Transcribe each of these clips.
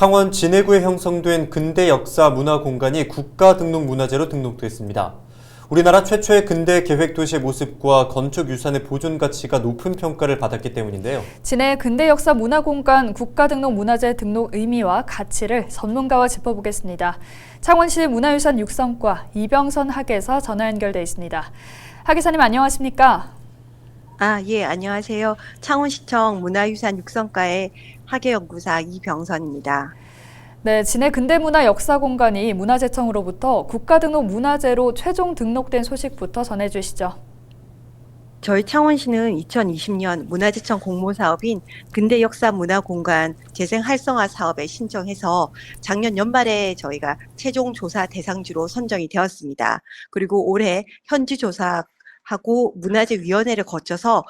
창원 진해구에 형성된 근대 역사 문화 공간이 국가 등록 문화재로 등록됐습니다. 우리나라 최초의 근대 계획 도시의 모습과 건축 유산의 보존 가치가 높은 평가를 받았기 때문인데요. 진해 근대 역사 문화 공간 국가 등록 문화재 등록 의미와 가치를 전문가와 짚어보겠습니다. 창원시 문화유산 육성과 이병선 학예사 전화 연결돼 있습니다. 학예사님 안녕하십니까? 아, 예, 안녕하세요. 창원시청 문화유산 육성과의 학예연구사 이병선입니다. 네, 진해 근대문화 역사공간이 문화재청으로부터 국가등록 문화재로 최종 등록된 소식부터 전해주시죠. 저희 창원시는 2020년 문화재청 공모 사업인 근대 역사 문화 공간 재생 활성화 사업에 신청해서 작년 연말에 저희가 최종 조사 대상지로 선정이 되었습니다. 그리고 올해 현지 조사 하고 문화재 위원회를 거쳐서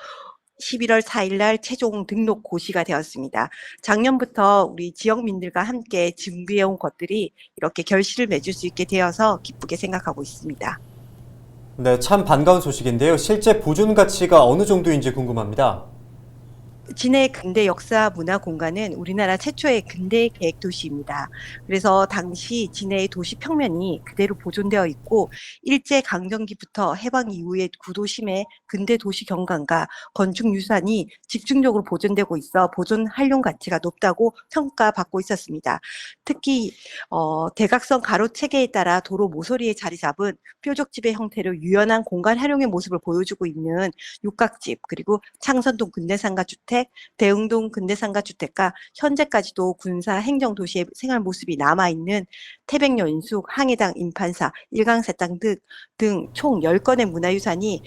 11월 4일 날 최종 등록 고시가 되었습니다. 작년부터 우리 지역민들과 함께 준비해온 것들이 이렇게 결실을 맺을 수 있게 되어서 기쁘게 생각하고 있습니다. 네, 참 반가운 소식인데요. 실제 보존 가치가 어느 정도인지 궁금합니다. 진해 근대 역사 문화 공간은 우리나라 최초의 근대 계획 도시입니다. 그래서 당시 진해의 도시 평면이 그대로 보존되어 있고 일제 강점기부터 해방 이후의 구도심의 근대 도시 경관과 건축 유산이 집중적으로 보존되고 있어 보존 활용 가치가 높다고 평가받고 있었습니다. 특히 어, 대각선 가로 체계에 따라 도로 모서리에 자리 잡은 뾰족집의 형태로 유연한 공간 활용의 모습을 보여주고 있는 육각집 그리고 창선동 근대상가 주택, 대흥동 근대상가 주택과 현재까지도 군사 행정 도시의 생활 모습이 남아 있는 태백여 인숙, 항해당 임판사, 일강사당 등총 10건의 문화유산이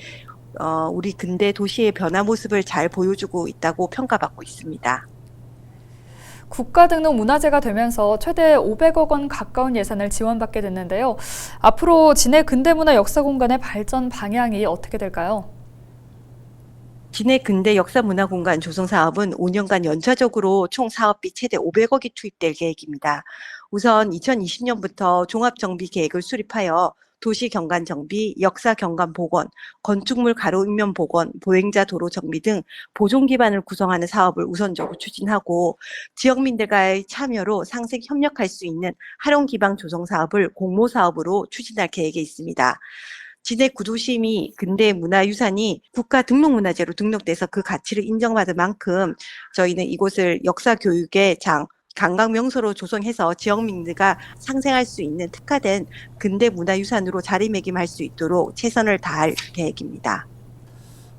어, 우리 근대 도시의 변화 모습을 잘 보여주고 있다고 평가받고 있습니다. 국가 등록 문화재가 되면서 최대 500억 원 가까운 예산을 지원받게 됐는데요. 앞으로 진해 근대문화 역사 공간의 발전 방향이 어떻게 될까요? 진해 근대 역사문화공간 조성 사업은 5년간 연차적으로 총 사업비 최대 500억이 투입될 계획입니다. 우선 2020년부터 종합정비 계획을 수립하여 도시 경관 정비, 역사 경관 복원, 건축물 가로 인면 복원, 보행자 도로 정비 등 보존 기반을 구성하는 사업을 우선적으로 추진하고 지역민들과의 참여로 상생 협력할 수 있는 활용 기반 조성 사업을 공모 사업으로 추진할 계획에 있습니다. 진해 구도심이 근대 문화유산이 국가 등록문화재로 등록돼서 그 가치를 인정받을 만큼 저희는 이곳을 역사 교육의 장, 관광 명소로 조성해서 지역 민들과 상생할 수 있는 특화된 근대 문화유산으로 자리매김할 수 있도록 최선을 다할 계획입니다.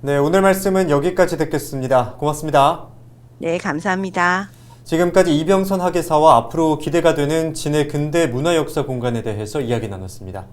네, 오늘 말씀은 여기까지 듣겠습니다. 고맙습니다. 네, 감사합니다. 지금까지 이병선 학예사와 앞으로 기대가 되는 진해 근대 문화 역사 공간에 대해서 이야기 나눴습니다.